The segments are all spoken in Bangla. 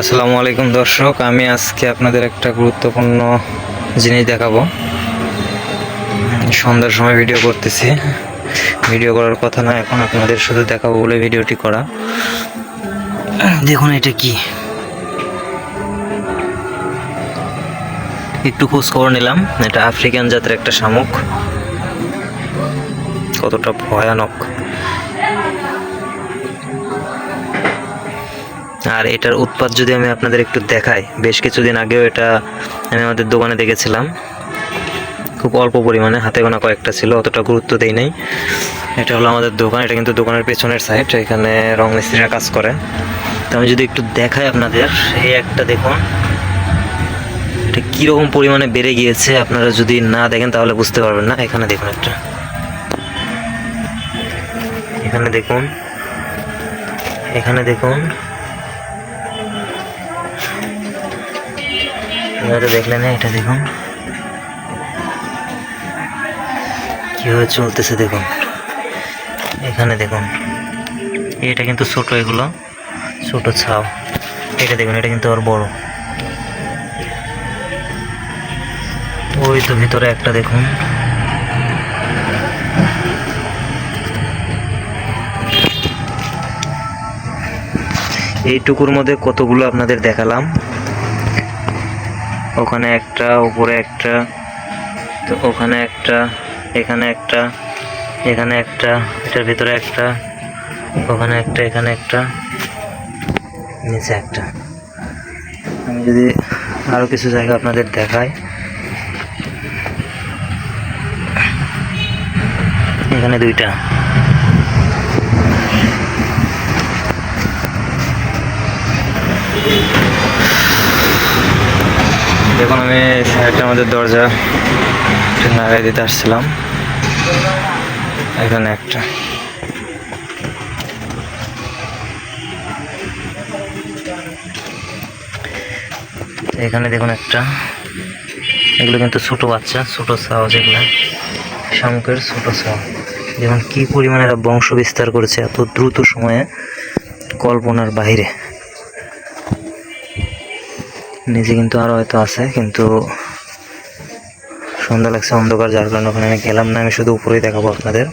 আসসালামু আলাইকুম দর্শক, আমি আজকে আপনাদের একটা গুরুত্বপূর্ণ জিনিস দেখাবো। সন্ধ্যার সময় ভিডিও করতেছি। ভিডিও করার কথা না, এখন আপনাদের শুধু দেখাবো বলে ভিডিওটি করা। দেখুন এটা কি। একটু খোঁজ খবর নিলাম, এটা আফ্রিকান জাতের একটা শামুক। কতটা ভয়ানক। আর এটার উৎপাদ যদি আমি আপনাদের একটু দেখাই, বেশ কিছুদিন আগেও এটা আমি আমাদের দোকানে দেখেছিলাম। খুব অল্প পরিমাণে, হাতে গোনা কয়েকটা ছিল, অতটা গুরুত্ব দেই নাই। এটা হলো আমাদের দোকান, এটা কিন্তু দোকানের পেছনের সাইড এখানে রং মিস্ত্রিরা কাজ করে। তো আমি যদি একটু দেখাই আপনাদের, এই একটা দেখুন। এটা কীরকম পরিমাণে বেড়ে গিয়েছে, আপনারা যদি না দেখেন তাহলে বুঝতে পারবেন না। এখানে দেখুন একটা। এখানে দেখুন। এখানে দেখুন। এটা দেখলেন, এটা দেখুন। কীভাবে চলতেছে দেখুন। এখানে দেখুন। এটা কিন্তু ছোট এগুলো। ছোট ছাও। এটা দেখুন, এটা কিন্তু আর বড়। ওই তো ভিতরে একটা দেখুন। এইটুকুর মধ্যে কতগুলো আপনাদের দেখালাম। ওখানে একটা, উপরে একটা, তো ওখানে একটা, এখানে একটা এখানে একটা, এটার ভিতরে একটা, ওখানে একটা, এখানে একটা, নিচে একটা। আমি যদি আরও কিছু জায়গা আপনাদের দেখাই। এখানে দুইটা। দেখুন, আমি একটা আমাদের দরজা লাগাই দিতে আসছিলাম। এখানে একটা। এখানে দেখুন একটা। এগুলো কিন্তু ছোট বাচ্চা, ছোট সাও যেগুলো। শামুকের ছোট সাও দেখুন, কি পরিমাণে বংশ বিস্তার করেছে এত দ্রুত সময়ে কল্পনার বাইরে নিচে কিন্তু আরও হয়তো আছে, কিন্তু সন্ধ্যা লাগছে অন্ধকার, যার কারণে ওখানে আমি গেলাম না। আমি শুধু উপরেই দেখাবো আপনাদের।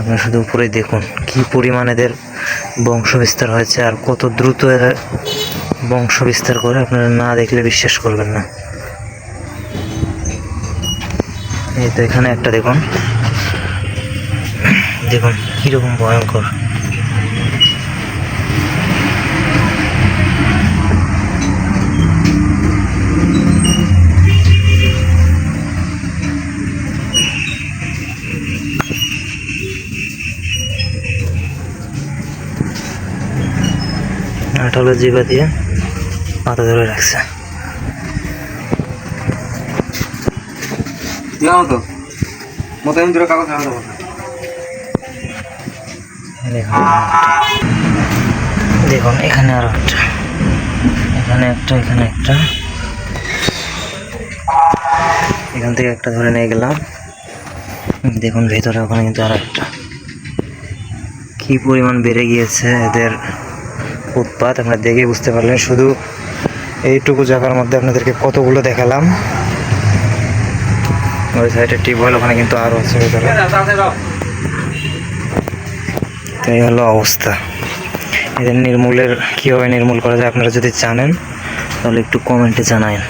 আপনারা শুধু উপরেই দেখুন কি পরিমাণ এদের বংশ বিস্তার হয়েছে আর কত দ্রুত এরা বংশ বিস্তার করে। আপনারা না দেখলে বিশ্বাস করবেন না। এই তো এখানে একটা দেখুন। দেখুন, কীরকম ভয়ঙ্কর। আঠালো জিবা দিয়ে মাথা ধরে রাখছে। দেখুন এখানে আরও একটা। এখানে একটা এখানে একটা। এখান থেকে একটা ধরে নিয়ে গেলাম। দেখুন ভেতরে ওখানে কিন্তু আর একটা। কি পরিমাণ বেড়ে গিয়েছে এদের উৎপাত আপনারা দেখে বুঝতে পারলেন। শুধু এইটুকু জায়গার মধ্যে আপনাদেরকে কতগুলো দেখালাম। ওই সাইডে টিউবওয়েল, ওখানে কিন্তু আরও আছে এই হলো অবস্থা। এদের নির্মূলের, কীভাবে নির্মূল করা যায় আপনারা যদি জানেন, তাহলে একটু কমেন্টে জানায়েন।